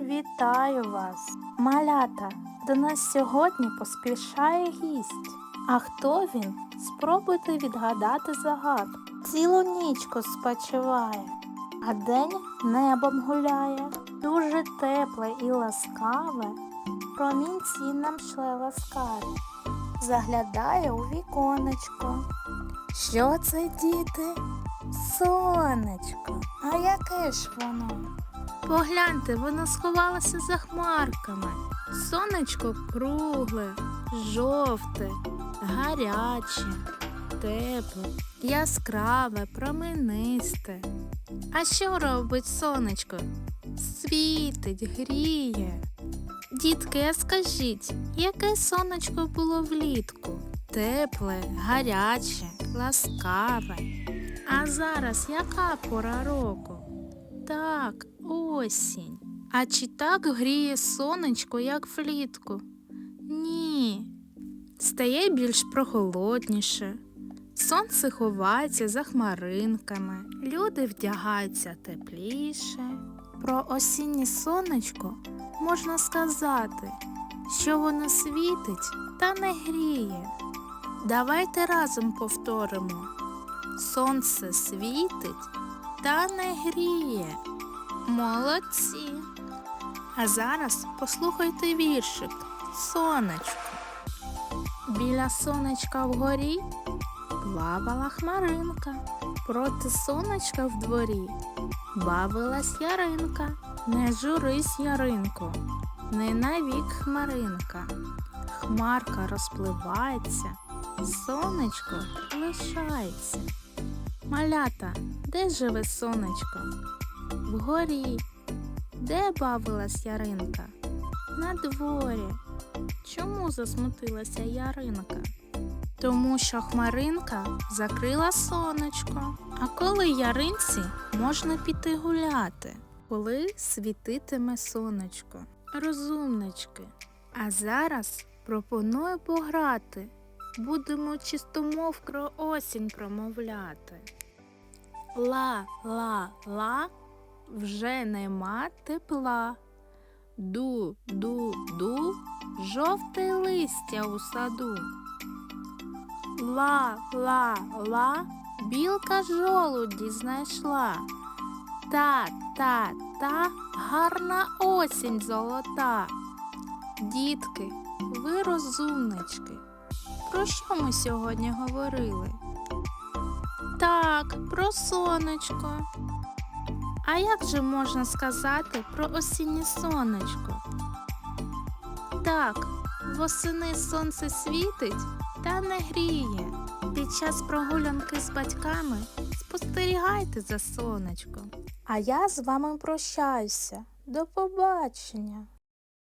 Вітаю вас, малята! До нас сьогодні поспішає гість. А хто він? Спробуйте відгадати загадку. Цілу нічку спочиває, а день небом гуляє. Дуже тепле і ласкаве, промінці нам шле ласкаві. Заглядає у віконечко. Що це, діти? Сонечко. А яке ж воно? Погляньте, воно сховалося за хмарками. Сонечко кругле, жовте, гаряче, тепле, яскраве, променисте. А що робить сонечко? Світить, гріє. Дітки, а скажіть, яке сонечко було влітку? Тепле, гаряче, ласкаве. А зараз яка пора року? Так, осінь. А чи так гріє сонечко, як влітку? Ні. Стає більш прохолодніше. Сонце ховається за хмаринками, люди вдягаються тепліше. Про осіннє сонечко можна сказати, що воно світить та не гріє. Давайте разом повторимо. Сонце світить та не гріє. Молодці. А зараз послухайте віршик Сонечко. Біля сонечка вгорі плавала хмаринка. Проти сонечка в дворі бавилась яринка. Не журись, яринко, не навік хмаринка. Хмарка розпливається, сонечко лишається. Малята, де живе сонечко? Вгорі. Де бавилась Яринка? На дворі. Чому засмутилася Яринка? Тому що хмаринка закрила сонечко. А коли яринці можна піти гуляти, коли світитиме сонечко. Розумнички. А зараз пропоную пограти. Будемо чистомов про осінь промовляти. Ла, ла, ла, вже нема тепла. Ду, ду, ду, жовте листя у саду. Ла, ла, ла, білка жолуді знайшла. Та, та, та, гарна осінь золота. Дітки, ви розумнички. Про що ми сьогодні говорили? Так, про сонечко. А як же можна сказати про осіннє сонечко? Так, восени сонце світить та не гріє. Під час прогулянки з батьками спостерігайте за сонечком. А я з вами прощаюся. До побачення.